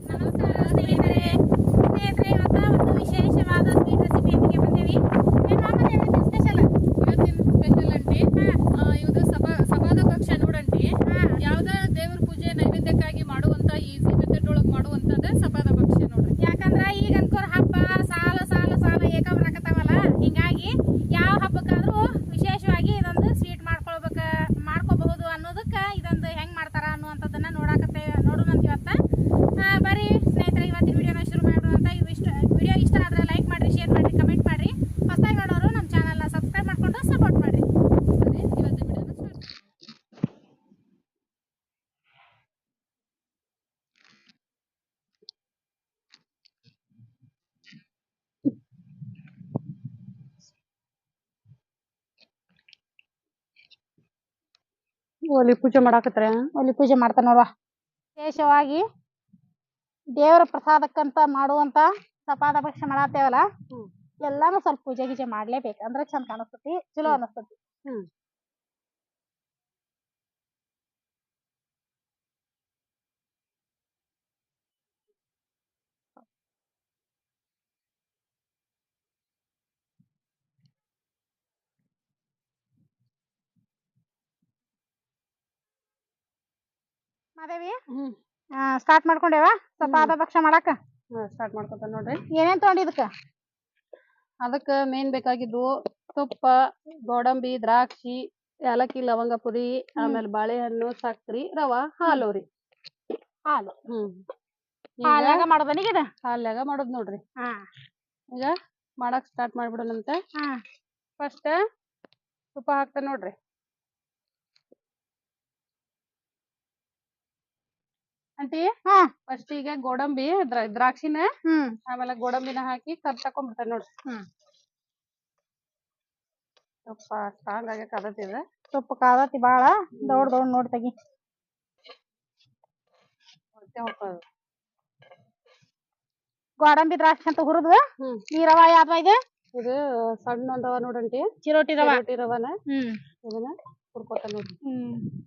నమస్కారం ಒಲಿ ಪೂಜೆ ಮಾಡಾಕತ್ರ ಒಲಿ ಪೂಜೆ ಮಾಡ್ತಾನ ನೋಡುವ. ವಿಶೇಷವಾಗಿ ದೇವರ ಪ್ರಸಾದಕ್ಕಂತ ಮಾಡುವಂತ ಸಪಾದ ಪಕ್ಷ ಮಾಡತ್ತೇವಲ್ಲ ಎಲ್ಲಾನು ಸ್ವಲ್ಪ ಪೂಜೆ ಗೀಜೆ ಮಾಡ್ಲೇಬೇಕು. ಅಂದ್ರೆ ಚಂದ ಕಾಣಿಸ್ತತಿ ಚಲೋ ಅನಸ್ತತಿ. ಮಾದೇವಿ? ಹ್ಮ್. ಸ್ಟಾರ್ಟ್ ಮಾಡ್ಕೊಂಡೇವ? ಸಪಾದ ಭಕ್ಷ್ಯ ಮಾಡಾಕ ಸ್ಟಾರ್ಟ್ ಮಾಡ್ಕೊತ ನೋಡ್ರಿ. ಏನೇನ್ ತಗೊಂಡಿ ಇದಕ್ಕ? ಅದಕ್ಕ ಮೇನ್ ಬೇಕಾಗಿದ್ದು ತುಪ್ಪ ಗೋಡಂಬಿ ದ್ರಾಕ್ಷಿ ಏಲಕ್ಕಿ ಲವಂಗ ಪುರಿ ಆಮೇಲೆ ಬಾಳೆಹಣ್ಣು ಸಕ್ರಿ ರವಾ ಹಾಲು ರೀ. ಹಾಲು. ಹ್ಮ್. ಹಾಲ್ಯಾಗ ಮಾಡೋದನಿಗೆ ಇದು? ಹಾಲ್ಯಾಗ ಮಾಡೋದ್ ನೋಡ್ರಿ. ಹಾ. ಈಗ ಮಾಡಕ್ ಸ್ಟಾರ್ಟ್ ಮಾಡ್ಬಿಡೋಣಂತೆ. ಹಾ. ಫಸ್ಟ್ ತುಪ್ಪ ಹಾಕ್ತ ನೋಡ್ರಿ. ಆಂಟಿ ಹಾ. ಫಸ್ಟ್ ಈಗ ಗೋಡಂಬಿ ದ್ರ- ದ್ರಾಕ್ಷಿನ ಹ್ಮ್. ಆಮೇಲೆ ಗೋಡಂಬಿನ ಹಾಕಿ ಕರ್ ತಕೊಂಡ್ಬಿಡ್ತಾರೆ ನೋಡ್ರಿ ಹ್ಮ್. ತುಪ್ಪ ಸ್ಟ್ರಾಂಗ್ ಆಗಿ ಕದತಿದೆ ತುಪ್ಪ ಕಾದತಿ ಬಾಳ. ದೌಡ್ ದೌಡ್ ನೋಡಿ ತೆಗಿ. ಹೊಟ್ಟೆ ಗೋಡಂಬಿ ದ್ರಾಕ್ಷಿ ಅಂತ ಹುರಿದು ಹ್ಮ್. ಈ ರವಾ ಯಾವ್ದ ಇದು? ಇದು ಸಣ್ಣ ಒಂದ್ ರವ ನೋಡಂಟಿ ಚಿರೋಟಿ ರವಾ. ರವನ. ಹ್ಮ್. ಇದನ್ನ ಹುರ್ಕೋತ ನೋಡ್ರಿ.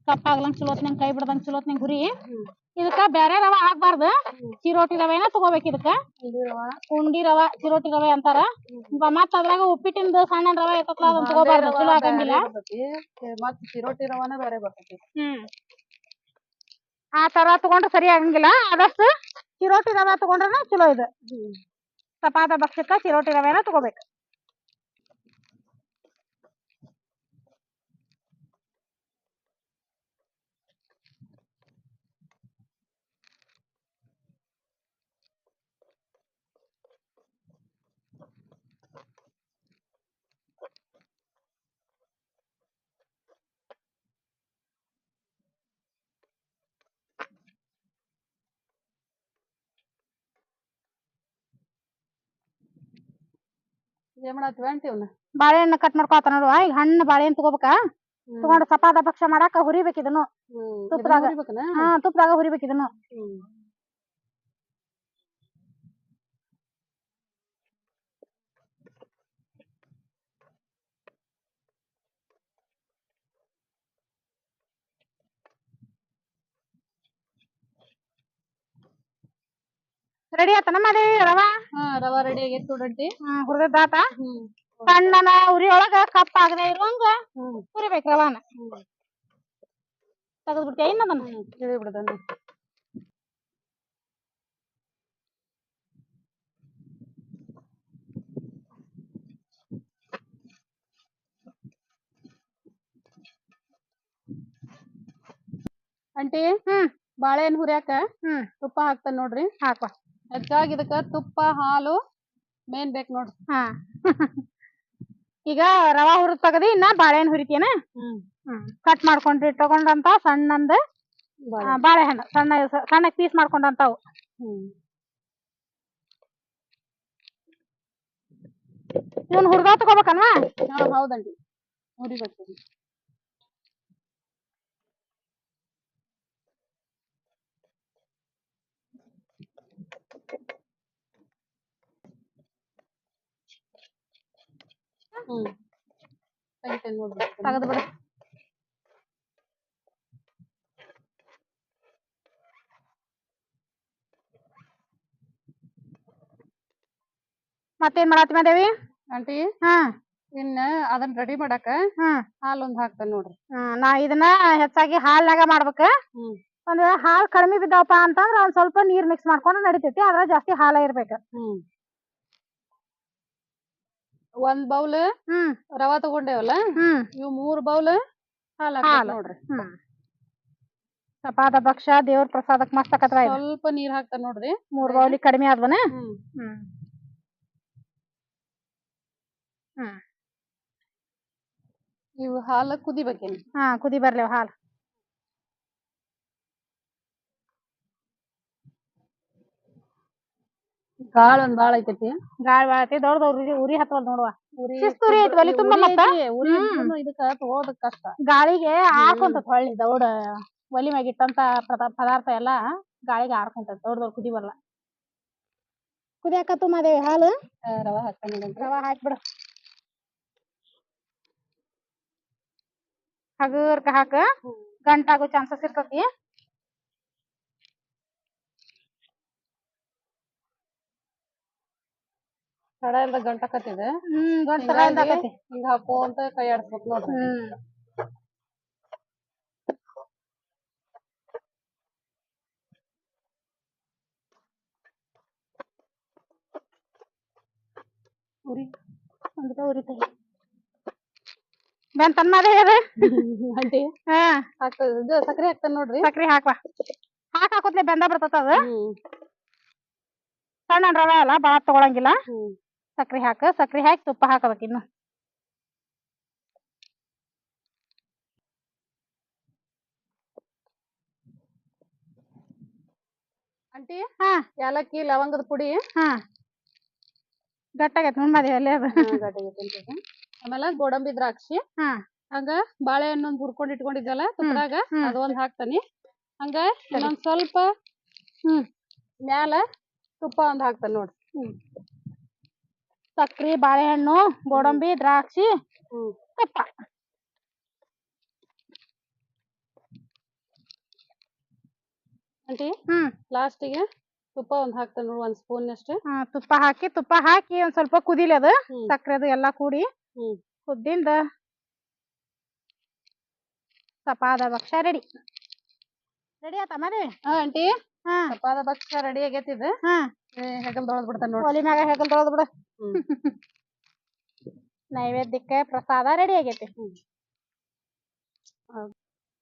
ಕಪ್ಪಾಗ್ಲಂಗ್ ಚಲೋತ್ನಂಗ್ ಕೈ ಬಿಡದಂಗ್ ಚಲೋತ್ನಂಗ್ ಹುರಿ. ಹ್ಮ್. ಇದಕ್ಕ ಬ್ಯಾರೆ ರವಾ ಹಾಕ್ಬಾರ್ದು ಚಿರೋಟಿ ರವೆನ ತಗೋಬೇಕು ಇದಕ್ಕ. ಉಂಡಿ ರವ ಚಿರೋಟಿ ರವೆ ಅಂತಾರ. ಮತ್ತ ಮತ್ತ್ ಅದ್ರಾಗ ಉಪ್ಪಿಟ್ಟಿಂದ ಸಣ್ಣ ರವೆ ಇರ್ತಲ್ಲ ಅದನ್ನ ತಗೋಬಾರ್ದು. ಚಲೋ ಆಗಂಗಿಲ್ಲ. ಮತ್ ಚಿರೋಟಿ ರವನ ಬೇರೆ ಬರ್ತೈತಿ. ಹ್ಮ್. ಆ ತರ ತಗೊಂಡ್ರೆ ಸರಿ ಆಗಂಗಿಲ್ಲ. ಆದಷ್ಟು ಚಿರೋಟಿ ರವೆ ತಗೊಂಡ್ರೆ ಚಲೋ ಇದು. ಸಪಾದ ಭಕ್ಷ್ಯಕ್ಕ ಚಿರೋಟಿ ರವೆನ ತಗೋಬೇಕು. ಏನ್ ಮಾಡತ್ತೀವಿ ಬಾಳೆಹಣ್ಣು ಕಟ್ ಮಾಡ್ಕೊತ ನೋಡುವ ಈಗ ಹಣ್ಣು ಬಾಳೆಹಣ್ಣು ತಗೋಬೇಕಾ? ತಗೊಂಡು ಸಪಾದ ಭಕ್ಷ ಮಾಡಾಕ ಹುರಿಬೇಕಿದನು ತುಪ್ಪದಾಗ ಹಾ ತುಪ್ಪದಾಗ ಹುರಿಬೇಕು ರೆಡಿ ಆತನ ನಮ್ಮ ರವಾ? ಹಾ ರವಾ ರೆಡಿ ಆಗೈತಿ ನೋಡಂಟಿ ಹುರಿದಾತ ಹ್ಮ್ ಸಣ್ಣನ ಉರಿ ಒಳಗ ಕಪ್ಪ ಆಗದೆ ಇರುವಂಗ ಹ್ಮ್. ಹುರಿಬೇಕು ರವಾನ. ಹ್ಮ್. ತೆಗೆದ್ಬಿಟ್ಟೆ ಇನ್ನದನ್ನ ತಿಳಿ ಬಿಡದನ್ನ ಆಂಟಿ ಹ್ಮ್. ಬಾಳೆಹಣ್ಣು ಹುರಿಯಾಕ ಹ್ಮ್. ತುಪ್ಪ ಹಾಕ್ತಾನ ನೋಡ್ರಿ. ಹಾಕುವ. ಹೆಚ್ಚಾಗಿ ಇದಕ್ಕ ತುಪ್ಪ ಹಾಲು ಮೇನ್ ಬೇಕ್ ನೋಡ್ರಿ. ಹಾ. ಈಗ ರವಾ ಹುರಿದ್ ತಗದಿ ಇನ್ನ ಬಾಳೆಹಣ್ಣು ಹುರಿತೇನ? ಹ್ಮ್. ಕಟ್ ಮಾಡ್ಕೊಂಡ್ರಿ ತಗೊಂಡಂತ ಸಣ್ಣಂದ ಆ, ಬಾಳೆಹಣ್ಣು. ಸಣ್ಣ ಸಣ್ಣ ಪೀಸ್ ಮಾಡ್ಕೊಂಡಂತಾವು. ಹ್ಮ್. ಇವನ್ ಹುರ್ದ ತಗೋಬೇಕನ್ವಾ ಹಾ ಹೌದಂಟಿ ಹುರಿಬೇಕು ಹ್ಮ್. ತೆಗಿತೆ ಮತ್ತೇನ್ ಮಾಡತ್ತಿ ಮಾಡೇವಿ ಆಂಟಿ ಹಾ. ಇನ್ನ ಅದನ್ನ ರೆಡಿ ಮಾಡಾಕ ಹಾ. ಹಾಲ್ ಒಂದ್ ನೋಡ್ರಿ. ಹಾ, ನಾ ಇದನ್ನ ಹೆಚ್ಚಾಗಿ ಹಾಲ್ನಾಗ ಮಾಡ್ಬೇಕ. ಹ್ಮ್. ಒಂದ್ ಹಾಲ್ ಕಡಿಮೆ ಬಿದ್ದಾವಪ್ಪ ಅಂತಂದ್ರ ಒಂದ್ ಸ್ವಲ್ಪ ನೀರ್ ಮಿಕ್ಸ್ ಮಾಡ್ಕೊಂಡು ನಡಿತೈತಿ ಆದ್ರೆ ಜಾಸ್ತಿ ಹಾಲ ಇರ್ಬೇಕು. ಹ್ಮ್. ಒಂದ್ ಬೌಲ್ ಹ್ಮ್. ರವಾ ತಗೊಂಡೇವಲ್ಲ? ಹ್ಮ್. ಇವ್ ಮೂರ್ ಬೌಲ್ ಹಾಲ್ ನೋಡ್ರಿ. ಹ್ಮ್. ಸಪಾದ ಭಕ್ಷ ದೇವ್ರ ಪ್ರಸಾದಕ್ ಮಸ್ತ್ ಆಕತ್ವ ಇದು? ಸ್ವಲ್ಪ ನೀರ್ ಹಾಕ್ತಾರ ನೋಡ್ರಿ. ಮೂರ್ ಬೌಲಿ ಕಡಿಮೆ ಆದ್ವನ? ಹ್ಮ್. ಹ್ಮ್. ಇವ್ ಹಾಲ ಕುದಿಬೇಕೇನ್? ಹಾ ಕುದಿ ಬರ್ಲೇವ್ ಹಾಲ್. ಕಾಳ ಒಂದ್ ಬಾಳ ಐತೈತಿ. ಗಾಳಿ ಬಾಳತಿ ದೊಡ್ಡ ಉರಿ ಉರಿ ಹತ್ತವಲ್ ನೋಡುವ. ಉರಿ ಶಿಸ್ತು ಉರಿ ಐತಿ ಒಲಿ ತುಂಬ ಉರಿ ಮತ್ತ? ಐತಿ, ಉರಿ ಹ್ಮ್. ಇದಕ್ಕ ತಗೋಳೋದಕ್ ಕಷ್ಟ. ಗಾಳಿಗೆ ಆರ್ಕೊಂತತ್ ಹೊಳ್ಳಿ ದೌಡ ಒಲಿ ಮ್ಯಾಗ ಇಟ್ಟಂತ ಪದ- ಪದಾರ್ಥ ಎಲ್ಲಾ ಗಾಳಿಗೆ ಆರ್ಕೊಂತತ್ ದೊಡ್ಡ ದೊಡ್ಡ ಕುದಿ ಬರ್ಲ. ಕುದಿಯಾಕತ್ತು ಮಾದೇವಿ ಹಾಲು? ಆ, ರವಾ ಹಾಕ್ತಾನೆ ನೋಡ್ರಿ ರವಾ ಹಾಕ್ಬಿಡು ಹಗರ್ಕ ಹಾಕ. ಗಂಟಾಗೋ ಚಾನ್ಸಸ್ ಇರ್ತತಿ. ತಡ ಇಲ್ದ ಗಂಟಕತ್ತಿದೆ ಹ್ಮ್ ಹಿಂಗಾಗಿ ಆಕತಿ ಹಿಂಗ್ ಹಾಕೋ ಅಂತ ಕೈ ಆಡ್ಸ್ಬೇಕು ನೋಡ್ರಿ ಹ್ಮ್. ಉರಿ. ಒಂದ್ ಉರಿತೈ ಬೆನ್ ತನ್ ಮಾದೇ ಅದು? ಆಂಟಿ ಹಾ. ಇದು ಸಕ್ರಿ ಹಾಕ್ತಾನ ನೋಡ್ರಿ. ಸಕ್ರಿ ಹಾಕ್ವಾ. ಹಾಕ್ ಹಾಕೋತ್ಲೆ ಬೆಂದ ಬರ್ತದ ಅದು ಸಣ್ಣ ರವೆ ಅಲ್ಲ ಬಾಳ ತಗೊಳಂಗಿಲ್ಲ. ಹ್ಮ್. ಸಕ್ರಿ ಹಾಕ ಸಕ್ರಿ ಹಾಕಿ ತುಪ್ಪ ಹಾಕಬೇಕು ಇನ್ನು. ಆಂಟಿ ಹಾ. ಯಾಲಕ್ಕಿ ಲವಂಗದ ಪುಡಿ? ಹಾ. ಗಟ್ಟಾಗೈತಿ ನೋಡ್ ಅಲ್ಲೇ ಅದು. ಆಮೇಲೆ ಗೋಡಂಬಿ ದ್ರಾಕ್ಷಿ. ಹಾ. ಹಂಗ ಬಾಳೆಹಣ್ಣು ಒಂದ್ ಹುರ್ಕೊಂಡ್ ಇಟ್ಕೊಂಡಿದ್ದಲ್ಲ ತುಪ್ಪದಾಗ ಅದೊಂದು ಅದೊಂದ್ ಹಾಕ್ತಾನಿ. ಹಂಗ ಇನ್ನೊಂದ್ ಸ್ವಲ್ಪ ಹ್ಮ್. ಮ್ಯಾಲ ತುಪ್ಪ ಒಂದ್ ಹಾಕ್ತಾನ ನೋಡ್ರಿ ಹ್ಮ್. ಸಕ್ರಿ ಬಾಳೆಹಣ್ಣು ಗೋಡಂಬಿ ದ್ರಾಕ್ಷಿ ಕಪ್ಪ ಆಂಟಿ ಹ್ಮ್. ಲಾಸ್ಟಿಗೆ ತುಪ್ಪ ಒಂದ್ ಹಾಕ್ತಾನೆ ನೋಡು ಒಂದ್ ಸ್ಪೂನ್ ಅಷ್ಟು. ಹಾ, ತುಪ್ಪ ಹಾಕಿ ತುಪ್ಪ ಹಾಕಿ ಒಂದ್ ಸ್ವಲ್ಪ ಕುದಿಲಿ ಅದು ಹ್ಮ್. ಸಕ್ರೆ ಅದು ಎಲ್ಲಾ ಕೂಡಿ. ಹ್ಮ್. ಕುದ್ದಿಂದ ಸಪಾದ ಭಕ್ಷ ರೆಡಿ. ರೆಡಿ ಆತ ಮಾದೇವಿ? ಹಾ ಆಂಟಿ. ಹಾ. ಸಪಾದ ಭಕ್ಷ ರೆಡಿ ಆಗೈತಿ ಇದು. ಹಾ. ಹೆಗಲ್ ತೊಳೆದ್ ಬಿಡ್ತಾನ ನೋಡ್ರಿ ಒಲಿ ಮ್ಯಾಗ ಹೆಗಲ್ ತೊಳೆದ್ ಬಿಡ. ನೈವೇದ್ಯಕ್ಕೆ ಪ್ರಸಾದ ರೆಡಿ ಆಗೈತಿ.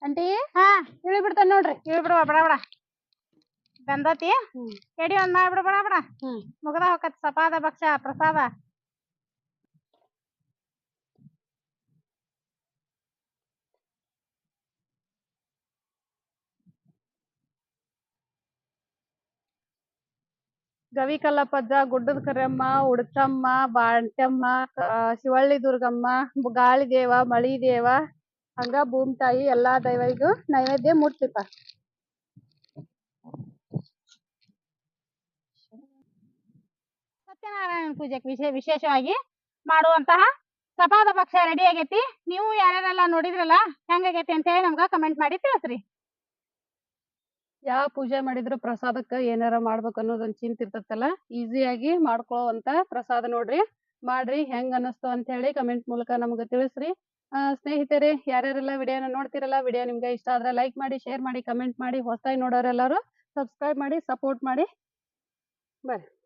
ಆಂಟಿ? ಹಾ ಇಳಿ ಬಿಡ್ತಾನ ನೋಡ್ರಿ. ಇಳಿ ಬಿಡುವ ಬಡ ಬಡ. ಬಂದತಿ? ಹ್ಮ್. ಎಡಿ ಒಂದ್ ಮಾಡ್ಬಿಡ ಬಡ ಬಡ. ಮುಗದ ಹೋಗತ್ ಸಪಾದ ಭಕ್ಷ ಪ್ರಸಾದ. ಗವಿ ಕಲ್ಲಪ್ಪಜ್ಜ ಗುಡ್ಡದ ಕರಿಯಮ್ಮ ಉಡತಮ್ಮ ಆ, ಶಿವಳ್ಳಿ ದುರ್ಗಮ್ಮ ಗಾಳಿ ದೇವ ಮಳಿ ದೇವ ಹಂಗ ಭೂಮಿ ತಾಯಿ ಎಲ್ಲಾ ದೈವರಿಗೂ ನೈವೇದ್ಯ ಮುಟ್ತಿಪ್ಪ ಸತ್ಯನಾರಾಯಣ ಪೂಜೆಗೆ ವಿಶೇ ವಿಶೇಷವಾಗಿ ಮಾಡುವಂತಹ ಸಪಾದ ಪಕ್ಷ ರೆಡಿ ಆಗೈತಿ. ನೀವು ಯಾರ್ಯಾರೆಲ್ಲ ನೋಡಿದ್ರಲ್ಲ ಹೆಂಗಾಗೈತಿ ಅಂತ ಹೇಳಿ ನಮ್ಗ ಕಮೆಂಟ್ ಮಾಡಿ ತಿಳಿಸ್ರಿ. ಯಾವ ಪೂಜೆ ಮಾಡಿದ್ರು ಪ್ರಸಾದಕ್ಕ ಏನಾರ ಮಾಡ್ಬೇಕು ಒಂದು ಚಿಂತೆ ಇರ್ತೈತಲ್ಲ? ಈಸಿಯಾಗಿ ಮಾಡ್ಕೊಳ್ಳುವಂತ ಪ್ರಸಾದ ನೋಡ್ರಿ. ಮಾಡ್ರಿ, ಹೆಂಗ್ ಅನಸ್ತು ಅಂತ ಹೇಳಿ ಕಮೆಂಟ್ ಮೂಲಕ ನಮ್ಗೆ ತಿಳಿಸ್ರಿ. ಸ್ನೇಹಿತರೆ, ಯಾರ್ಯಾರೆಲ್ಲ ವಿಡಿಯೋನ ನೋಡ್ತಿರಲ್ಲ, ವಿಡಿಯೋ ನಿಮ್ಗೆ ಇಷ್ಟ ಆದ್ರೆ ಲೈಕ್ ಮಾಡಿ ಶೇರ್ ಮಾಡಿ ಕಮೆಂಟ್ ಮಾಡಿ, ಹೊಸದಾಗಿ ನೋಡೋರೆಲ್ಲರೂ ಸಬ್ಸ್ಕ್ರೈಬ್ ಮಾಡಿ ಸಪೋರ್ಟ್ ಮಾಡಿ. ಬರ್ರಿ.